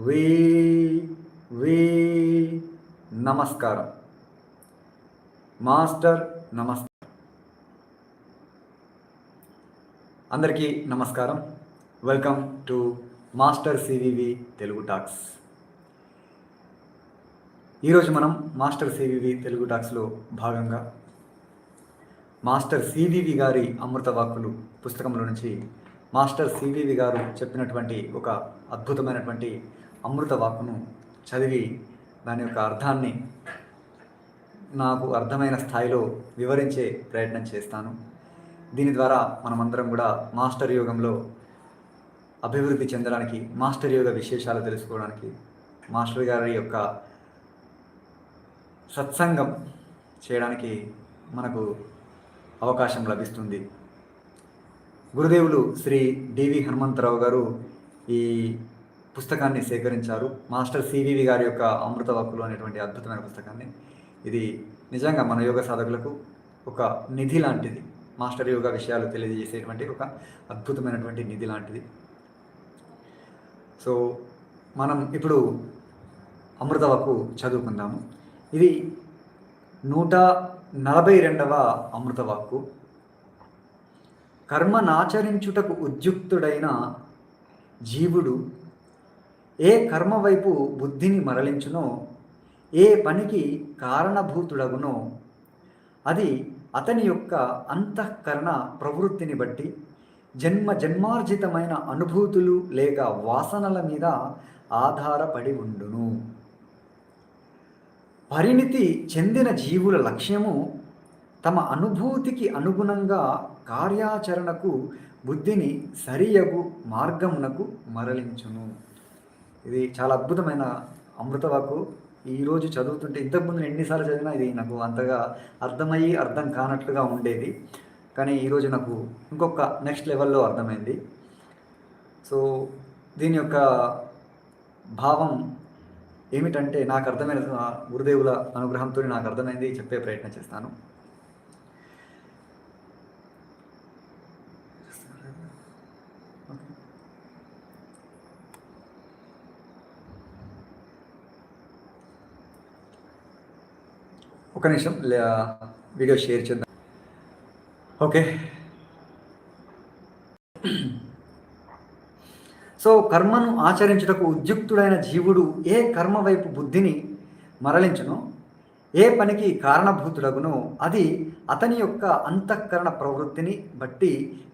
వే వే నమస్కారం. మాస్టర్ నమస్కారం. అందరికీ నమస్కారం. Welcome to master CVV Telugu talks. ఈరోజు మనం మాస్టర్ సివివి తెలుగు టాక్స్లో భాగంగా మాస్టర్ సివివి గారి అమృత వాక్కులు పుస్తకంలో నుంచి మాస్టర్ సివివి గారు చెప్పినటువంటి ఒక అద్భుతమైనటువంటి అమృత వాక్కును చదివి దాని యొక్క అర్థాన్ని నాకు అర్థమైన స్థాయిలో వివరించే ప్రయత్నం చేస్తాను. దీని ద్వారా మనమందరం కూడా మాస్టర్ యోగంలో అభివృద్ధి చెందడానికి మాస్టర్ యోగ విశేషాలు తెలుసుకోవడానికి మాస్టర్ గారి యొక్క సత్సంగం చేయడానికి మనకు అవకాశం లభిస్తుంది. గురుదేవులు శ్రీ డివి హనుమంతరావు గారు ఈ పుస్తకాన్ని సేకరించారు. మాస్టర్ సివివి గారి యొక్క అమృత వాక్కులు అనేటువంటి అద్భుతమైన పుస్తకాన్ని. ఇది నిజంగా మన యోగ సాధకులకు ఒక నిధి లాంటిది. మాస్టర్ యోగ విషయాలు తెలియజేసేటువంటి ఒక అద్భుతమైనటువంటి నిధి లాంటిది. సో మనం ఇప్పుడు అమృత వాక్కు చదువుకుందాము. ఇది నూట నలభై రెండవ అమృత వాక్కు. కర్మనాచరించుటకు ఉద్యుక్తుడైన జీవుడు ఏ కర్మ వైపు బుద్ధిని మరలించునో ఏ పనికి కారణభూతుడగునో అది అతని యొక్క అంతఃకరణ ప్రవృత్తిని బట్టి జన్మ జన్మార్జితమైన అనుభూతులు లేక వాసనల మీద ఆధారపడి ఉండును. పరిణితి చెందిన జీవుల లక్ష్యము తమ అనుభూతికి అనుగుణంగా కార్యాచరణకు బుద్ధిని సరియగు మార్గమునకు మరలించును. ఇది చాలా అద్భుతమైన అమృతవాకు ఈరోజు చదువుతుంటే ఇంతకుముందు ఎన్నిసార్లు చదివినా ఇది నాకు అంతగా అర్థమయ్యి అర్థం కానట్లుగా ఉండేది. కానీ ఈరోజు నాకు ఇంకొక నెక్స్ట్ లెవెల్లో అర్థమైంది. సో దీని యొక్క భావం ఏమిటంటే నాకు అర్థమైన గురుదేవుల అనుగ్రహంతో నాకు అర్థమైంది చెప్పే ప్రయత్నం చేస్తాను. ఒక నిమిషం వీడియో షేర్ చేద్దాం. ఓకే. సో కర్మను ఆచరించుటకు ఉద్యుక్తుడైన జీవుడు ఏ కర్మ వైపు బుద్ధిని మరలించును ఏ పనికి కారణభూతుడగునో అది అతని యొక్క అంతఃకరణ ప్రవృత్తిని బట్టి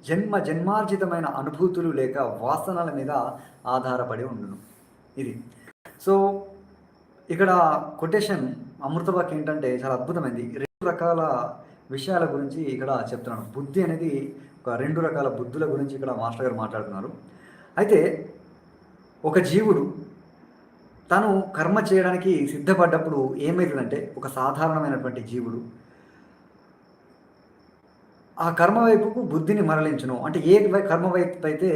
జన్మ జన్మార్జితమైన అనుభూతులు లేక వాసనల మీద ఆధారపడి ఉండును. ఇది. సో ఇక్కడ కొటేషన్ అమృతవాక్ ఏంటంటే చాలా అద్భుతమైంది. రెండు రకాల విషయాల గురించి ఇక్కడ చెప్తున్నాను బుద్ధి అనేది ఒక రెండు రకాల బుద్ధుల గురించి ఇక్కడ మాస్టర్ గారు మాట్లాడుతున్నారు. అయితే ఒక జీవుడు తను కర్మ చేయడానికి సిద్ధపడ్డప్పుడు ఏమవుతుందంటే ఒక సాధారణమైనటువంటి జీవుడు ఆ కర్మ వైపుకు బుద్ధిని మరలించును. అంటే ఏ కర్మ వైపు అయితే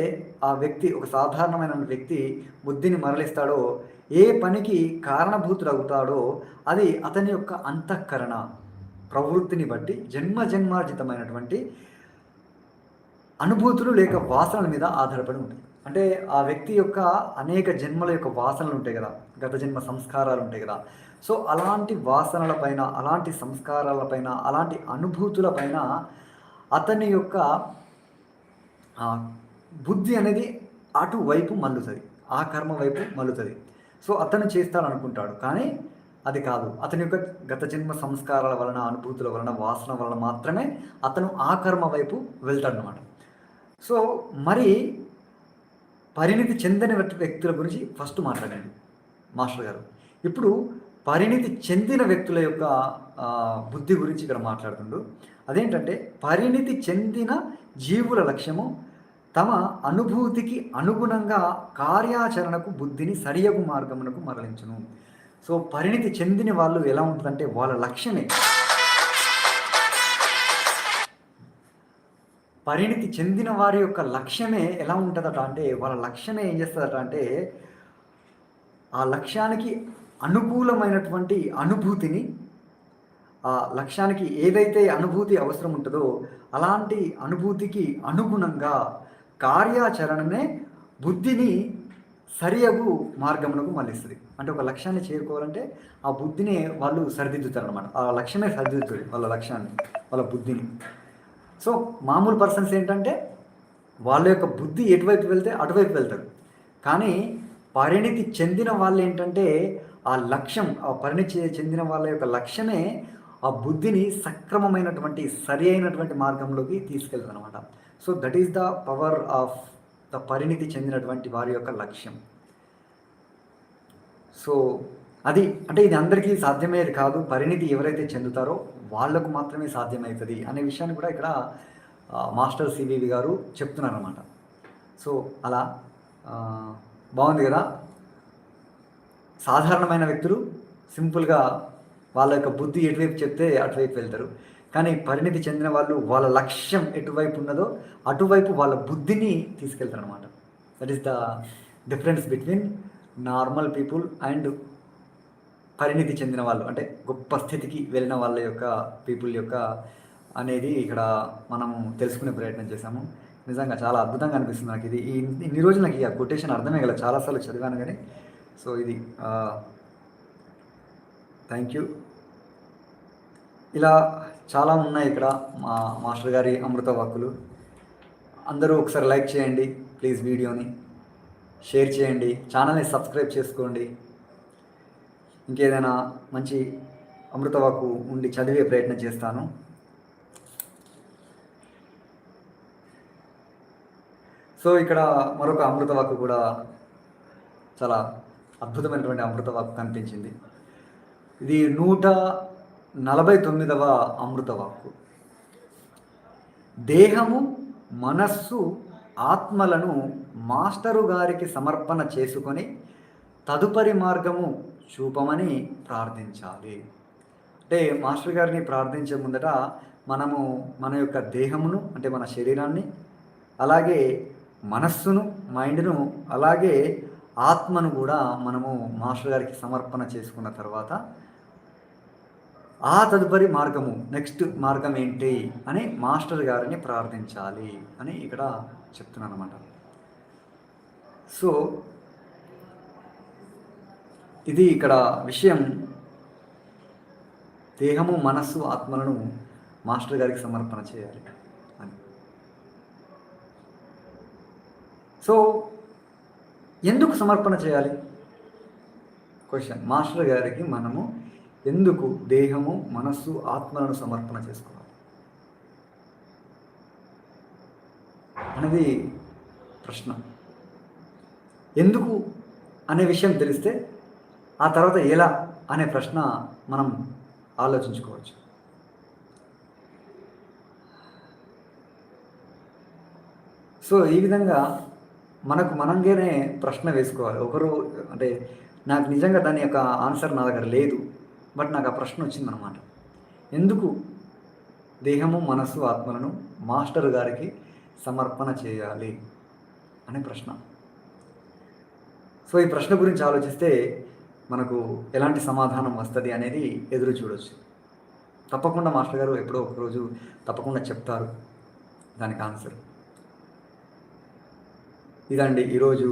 ఆ వ్యక్తి ఒక సాధారణమైన వ్యక్తి బుద్ధిని మరలిస్తాడో ఏ పనికి కారణభూతుడవుతాడో అది అతని యొక్క అంతఃకరణ. ప్రవృత్తిని బట్టి జన్మ జన్మార్జితమైనటువంటి అనుభూతులు లేక వాసనల మీద ఆధారపడి ఉంటాయి. అంటే ఆ వ్యక్తి యొక్క అనేక జన్మల యొక్క వాసనలు ఉంటాయి కదా. గత జన్మ సంస్కారాలు ఉంటాయి కదా. సో అలాంటి వాసనలపైన అలాంటి సంస్కారాలపైన అలాంటి అనుభూతులపైన అతని యొక్క బుద్ధి అనేది అటువైపు మల్లుతుంది. ఆ కర్మ వైపు మల్లుతుంది. సో అతను చేస్తాడనుకుంటాడు. కానీ అది కాదు. అతని యొక్క గత జన్మ సంస్కారాల వలన అనుభూతుల వలన వాసన వలన మాత్రమే అతను ఆ కర్మ వైపు వెళ్తాడనమాట సో మరి పరిణితి చెందిన వ్యక్తుల గురించి ఫస్ట్ మాట్లాడండి మాస్టర్ గారు. ఇప్పుడు పరిణితి చెందిన వ్యక్తుల యొక్క బుద్ధి గురించి ఇక్కడ మాట్లాడుతుండు. అదేంటంటే పరిణితి చెందిన జీవుల లక్ష్యము తమ అనుభూతికి అనుగుణంగా కార్యాచరణకు బుద్ధిని సరియగు మార్గమునకు మరలించును. సో పరిణితి చెందిన వాళ్ళు ఎలా ఉంటుందంటే వాళ్ళ లక్ష్యమే. పరిణితి చెందిన వారి యొక్క లక్ష్యమే ఎలా ఉంటుందట అంటే వాళ్ళ లక్ష్యమే ఏం చేస్తుందట అంటే ఆ లక్ష్యానికి అనుకూలమైనటువంటి అనుభూతిని ఆ లక్ష్యానికి ఏదైతే అనుభూతి అవసరం ఉంటుందో అలాంటి అనుభూతికి అనుగుణంగా కార్యాచరణనే బుద్ధిని సరియగు మార్గమునకు మళ్ళిస్తుంది. అంటే ఒక లక్ష్యాన్ని చేరుకోవాలంటే ఆ బుద్ధిని వాళ్ళు సరిదిద్దుతారు అనమాట ఆ లక్ష్యమే సరిదిద్దుతుంది వాళ్ళ లక్ష్యాన్ని వాళ్ళ బుద్ధిని. సో మామూలు పర్సన్స్ ఏంటంటే వాళ్ళ యొక్క బుద్ధి ఎటువైపు వెళ్తే అటువైపు వెళ్తారు. కానీ పరిణితి చెందిన వాళ్ళు ఏంటంటే ఆ లక్ష్యం ఆ పరిణితి చెందిన వాళ్ళ యొక్క లక్ష్యమే ఆ బుద్ధిని సక్రమమైనటువంటి సరి అయినటువంటి మార్గంలోకి తీసుకెళ్తుంది అనమాట so that is the power of the పరిణితి చెందినటువంటి వారి యొక్క లక్ష్యం. సో అది అంటే ఇది అందరికీ సాధ్యమయ్యేది కాదు. పరిణితి ఎవరైతే చెందుతారో వాళ్ళకు మాత్రమే సాధ్యమవుతుంది అనే విషయాన్ని కూడా ఇక్కడ మాస్టర్ సివివి గారు చెప్తున్నారు అనమాట సో అలా బాగుంది కదా? సాధారణమైన వ్యక్తులు సింపుల్గా వాళ్ళ యొక్క బుద్ధి ఎటువైపు చెప్తే అటువైపు వెళ్తారు. కానీ పరిణితి చెందిన వాళ్ళు వాళ్ళ లక్ష్యం ఎటువైపు ఉన్నదో అటువైపు వాళ్ళ బుద్ధిని తీసుకెళ్తారు అనమాట that is the difference between normal people and పరిణితి చెందిన వాళ్ళు. అంటే గొప్ప స్థితికి వెళ్ళిన వాళ్ళ యొక్క పీపుల్ యొక్క అనేది ఇక్కడ మనము తెలుసుకునే ప్రయత్నం చేశాము. నిజంగా చాలా అద్భుతంగా అనిపిస్తుంది నాకు ఇది. ఈ ఇన్ని రోజులు నాకు ఈ కొటేషన్ అర్థమే కదా చాలాసార్లు చదివాను కానీ. సో ఇది uh, థ్యాంక్ యూ ఇలా చాలా ఉన్నాయి ఇక్కడ మా మాస్టర్ గారి అమృత వాక్కులు. అందరూ ఒకసారి లైక్ చేయండి ప్లీజ్ వీడియోని. షేర్ చేయండి ఛానల్ని సబ్స్క్రైబ్ చేసుకోండి. ఇంకేదైనా మంచి అమృత వాక్కు ఉండి చదివే ప్రయత్నం చేస్తాను. సో ఇక్కడ మరొక అమృత వాక్కు కూడా చాలా అద్భుతమైనటువంటి అమృత వాక్కు కనిపించింది. ఇది నూట నలభై తొమ్మిదవ అమృత వాక్కు దేహము మనస్సు ఆత్మలను మాస్టరు గారికి సమర్పణ చేసుకొని తదుపరి మార్గము చూపమని ప్రార్థించాలి. అంటే మాస్టర్ గారిని ప్రార్థించే ముందట మనము మన యొక్క దేహమును అంటే మన శరీరాన్ని అలాగే మనస్సును మైండ్ను అలాగే ఆత్మను కూడా మనము మాస్టర్ గారికి సమర్పణ చేసుకున్న తర్వాత ఆ తదుపరి మార్గము నెక్స్ట్ మార్గం ఏంటి అని మాస్టర్ గారిని ప్రార్థించాలి అని ఇక్కడ చెప్తున్నాను అనమాట సో ఇది ఇక్కడ విషయం. దేహము మనస్సు ఆత్మలను మాస్టర్ గారికి సమర్పణ చేయాలి అని. సో ఎందుకు సమర్పణ చేయాలి? క్వశ్చన్ మాస్టర్ గారికి మనము ఎందుకు దేహము మనస్సు ఆత్మలను సమర్పణ చేసుకోవాలి అనేది ప్రశ్న. ఎందుకు అనే విషయం తెలిస్తే ఆ తర్వాత ఎలా అనే ప్రశ్న మనం ఆలోచించుకోవచ్చు. సో ఈ విధంగా మనకు మనంగానే ప్రశ్న వేసుకోవాలి. ఒకరు అంటే నాకు నిజంగా దాని యొక్క ఆన్సర్ నా దగ్గర లేదు. బట్ నాకు ఆ ప్రశ్న వచ్చిందనమాట. ఎందుకు దేహము మనస్సు ఆత్మలను మాస్టర్ గారికి సమర్పణ చేయాలి అనే ప్రశ్న. సో ఈ ప్రశ్న గురించి ఆలోచిస్తే మనకు ఎలాంటి సమాధానం వస్తుంది అనేది ఎదురు చూడవచ్చు తప్పకుండా మాస్టర్ గారు ఎప్పుడో ఒకరోజు తప్పకుండా చెప్తారు దానికి ఆన్సర్. ఇదండి ఈరోజు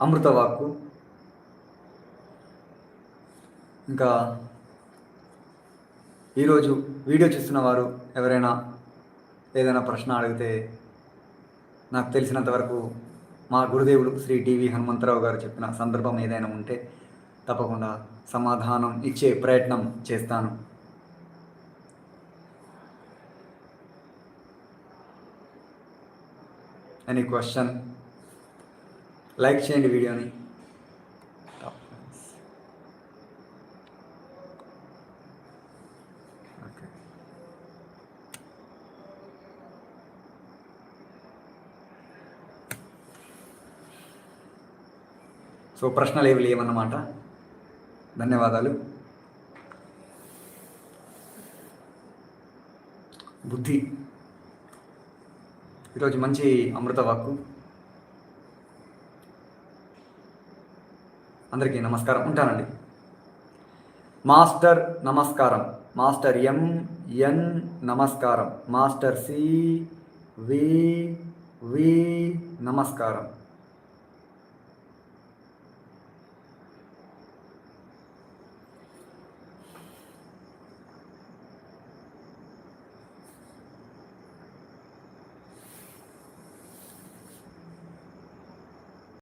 అమృతవాక్కు ఇంకా ఈరోజు వీడియో చూస్తున్న వారు ఎవరైనా ఏదైనా ప్రశ్న అడిగితే నాకు తెలిసినంత వరకు మా గురుదేవుడు శ్రీ డివి హనుమంతరావు గారు చెప్పిన సందర్భం ఏదైనా ఉంటే తప్పకుండా సమాధానం ఇచ్చే ప్రయత్నం చేస్తాను. ఎనీ క్వశ్చన్ లైక్ చేయండి వీడియోని. సో ప్రశ్నలు ఏవి లేవన్నమాట. ధన్యవాదాలు. బుద్ధి. ఈరోజు మంచి అమృత వాక్కు. అందరికీ నమస్కారం. ఉంటానండి. మాస్టర్ నమస్కారం. మాస్టర్ ఎం ఎన్ నమస్కారం. మాస్టర్ సి వి వి నమస్కారం.